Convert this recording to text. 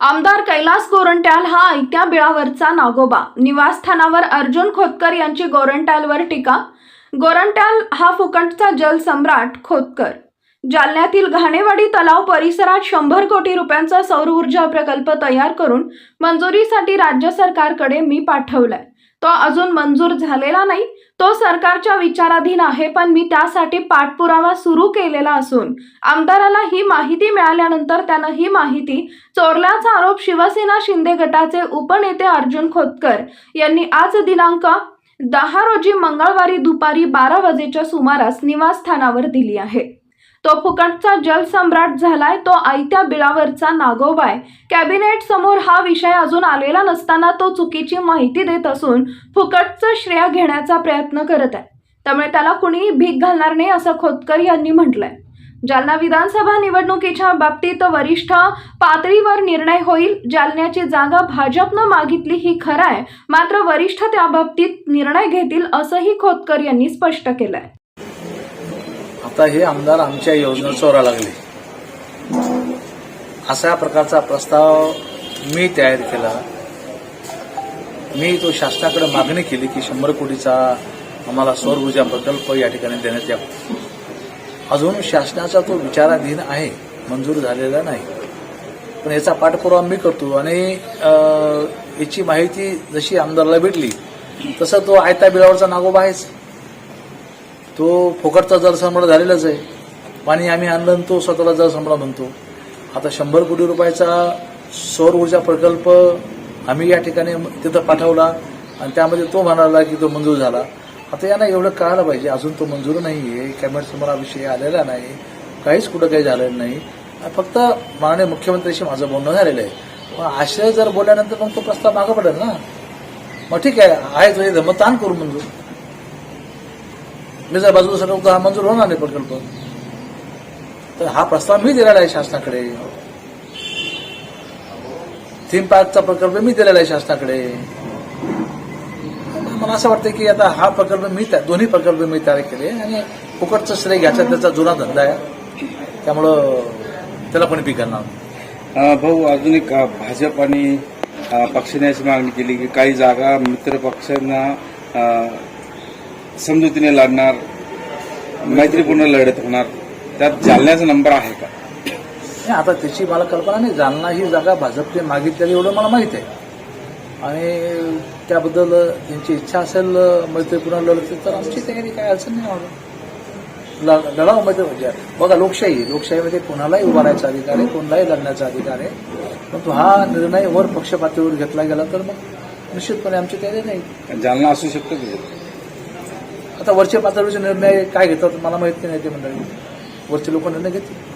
आमदार कैलास गोरंट्याल हा ऐत्या बिळावरचा नागोबा. निवासस्थानावर अर्जुन खोतकर यांची गोरंट्यालवर टीका. गोरंट्याल हा फुकटचा जलसम्राट खोतकर. जालन्यातील घाणेवाडी तलाव परिसरात शंभर कोटी रुपयांचा सौर ऊर्जा प्रकल्प तयार करून मंजुरीसाठी राज्य सरकारकडे मी पाठवलाय. तो अजून मंजूर झालेला नाही. तो सरकारच्या विचाराधीन आहे पण मी त्यासाठी पाठपुरावा सुरू केलेला असून आमदाराला ही माहिती मिळाल्यानंतर त्यानं ही माहिती चोरल्याचा आरोप शिवसेना शिंदे गटाचे उपनेते अर्जुन खोतकर यांनी आज दिनांक दहा रोजी मंगळवारी दुपारी बारा वाजेच्या सुमारास निवासस्थानावर दिली आहे. तो फुकटचा जलसम्राट झालाय तो आयत्या बिळावरचा नागोबाय कॅबिनेट समोर हा विषय अजून आलेला नसताना तो चुकीची माहिती देत असून फुकटचं श्रेय घेण्याचा प्रयत्न करत आहे. त्यामुळे त्याला कुणीही भीक घालणार नाही असं खोतकर यांनी म्हटलंय. जालना विधानसभा निवडणुकीच्या बाबतीत वरिष्ठ पातळीवर निर्णय होईल. जालन्याची जागा भाजपनं मागितली ही खरं आहे. मात्र वरिष्ठ त्या बाबतीत निर्णय घेतील असंही खोतकर यांनी स्पष्ट केलंय. आता हे आमदार आमच्या योजना चोरा लागले. अशा प्रकारचा प्रस्ताव मी तयार केला. मी तो शासनाकडे मागणी केली की शंभर कोटीचा आम्हाला सौर ऊर्जा प्रकल्प या ठिकाणी देण्यात यावा. अजून शासनाचा तो विचाराधीन आहे मंजूर झालेला नाही. पण याचा पाठपुरावा मी करतो आणि याची माहिती जशी आमदारला भेटली तसं तो आयता बिलावरचा नागोबा आहेच. तो फुकटचा जलसंपदा झालेलाच आहे पाणी आम्ही आणलं आणि तो स्वतःला जलसंपदा म्हणतो. आता शंभर कोटी रुपयाचा सौर ऊर्जा प्रकल्प आम्ही या ठिकाणी तिथं पाठवला आणि त्यामध्ये तो म्हणाला की तो मंजूर झाला. आता यांना एवढं कळायला पाहिजे. अजून तो मंजूर नाही आहे कॅबिनेट हा विषय आलेला नाही काहीच कुठं काही झालेलं नाही. फक्त माननीय मुख्यमंत्र्यांशी माझं बोलणं झालेलं आहे. मग आश्रय जर बोलल्यानंतर मग तो प्रस्ताव मागं पडेल ना? मग ठीक आहे आहे तुझे म्हणजे हे ताण करू मंजूर. मी जर बाजूला सरकतो हा मंजूर होणार नाही प्रकल्प. तर हा प्रस्ताव मी दिलेला आहे शासनाकडे. थीम पार्कचा प्रकल्प मी दिलेला आहे शासनाकडे. मला असं वाटतं की आता हा प्रकल्प मी त्या- दोन्ही प्रकल्प मी तयार केले आणि फुकटचं श्रेय घ्यायचा त्याचा जुना धंदा आहे. त्यामुळं त्याला पण पी करणार भाऊ अजून एक भाजप आणि पक्षाने अशी मागणी केली की काही जागा मित्र पक्षांना समजुतीने लढणार मैत्रीपूर्ण लढत होणार. त्यात जालन्याचा नंबर आहे का? आता त्याची मला कल्पना नाही. जालना ही जागा भाजपने मागितलेली एवढं मला माहीत आहे. आणि त्याबद्दल त्यांची इच्छा असेल मैत्रीपूर्ण लढत तर आमची तयारी काय अडचण नाही ल- लढावमध्ये म्हणजे बघा लोकशाही. लोकशाहीमध्ये कोणालाही उभा राहायचा अधिकार आहे कोणालाही लढण्याचा अधिकार आहे. परंतु हा निर्णय वर पक्ष पातळीवर घेतला गेला तर मग निश्चितपणे आमची तयारी नाही. जालना असू शकतं की आता वरच्या पातळीवरचे निर्णय काय घेतात मला माहिती नाही ते मंडळी. वरचे लोक निर्णय घेतील.